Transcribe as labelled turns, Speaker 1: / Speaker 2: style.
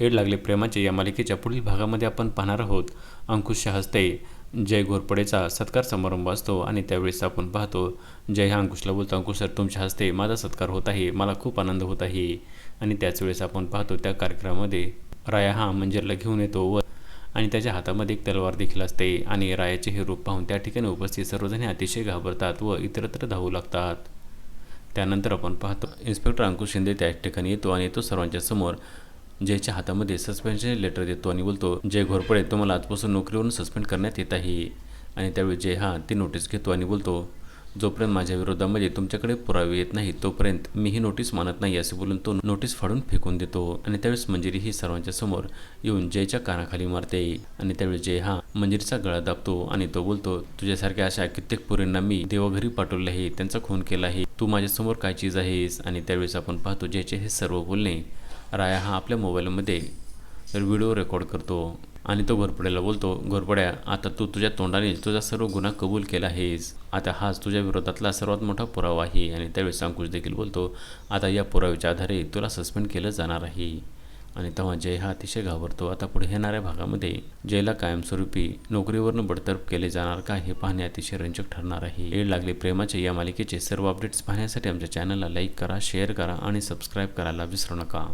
Speaker 1: Add लागले प्रेमाचे या मालिकेच्या पुढील भागामध्ये आपण पाहणार आहोत. अंकुशच्या हस्ते जय घोरपडेचा सत्कार समारंभ असतो आणि त्यावेळेस आपण पाहतो जय हा अंकुशला बोलतो अंकुश सर तुमच्या हस्ते माझा सत्कार होत आहे मला खूप आनंद होत आहे. आणि त्याच वेळेस आपण पाहतो त्या कार्यक्रमामध्ये राया हा मंजिरला घेऊन येतो व आणि त्याच्या हातामध्ये एक तलवार देखील असते आणि रायाचे हे रूप पाहून त्या ठिकाणी उपस्थित सर्वजण अतिशय घाबरतात व इतरत्र धावू लागतात. त्यानंतर आपण पाहतो इन्स्पेक्टर अंकुश शिंदे त्या ठिकाणी येतो आणि तो सर्वांच्या समोर जयच्या हातामध्ये सस्पेन्शन लेटर देतो आणि बोलतो जय घोरपडे तुम्हाला आजपासून नोकरीवरून सस्पेंड करण्यात येत आहे. आणि त्यावेळी जय हा ती नोटीस घेतो आणि बोलतो जोपर्यंत माझ्या विरोधामध्ये तुमच्याकडे पुरावे येत नाही तोपर्यंत मी ही नोटीस मानत नाही असे बोलून तो नोटीस फाडून फेकून देतो. आणि त्यावेळेस मंजिरी ही सर्वांच्या समोर येऊन जयच्या कानाखाली मारते. आणि त्यावेळी जय हा मंजिरीचा गळा दाबतो आणि तो बोलतो तुझ्यासारख्या अशा कित्येक पुरींना मी देवाघरी पाठवले आहे त्यांचा खून केला आहे तू माझ्यासमोर काय चीज आहेस? आणि त्यावेळेस आपण पाहतो जयचे हे सर्व बोलणे राया हा आपल्या मोबाईलमध्ये तर व्हिडिओ रेकॉर्ड करतो आणि तो घोरपड्याला बोलतो घोरपड्या आता तू तुझ्या तोंडाने तुझा सर्व गुन्हा कबूल केला आहेस. आता हाच तुझ्या विरोधातला सर्वात मोठा पुरावा आहे. आणि त्यावेळेस अंकुश देखील बोलतो आता या पुराव्याच्या आधारे तुला सस्पेंड केलं जाणार आहे. आणि तेव्हा जय हा अतिशय घाबरतो. आता पुढे येणाऱ्या भागामध्ये जयला कायमस्वरूपी नोकरीवरनं बडतर्फ केले जाणार का हे पाहणे अतिशय रंजक ठरणार आहे. येड लागले प्रेमाचे या मालिकेचे सर्व अपडेट्स पाहण्यासाठी आमच्या चॅनलला लाईक करा शेअर करा आणि सबस्क्राईब करायला विसरू नका.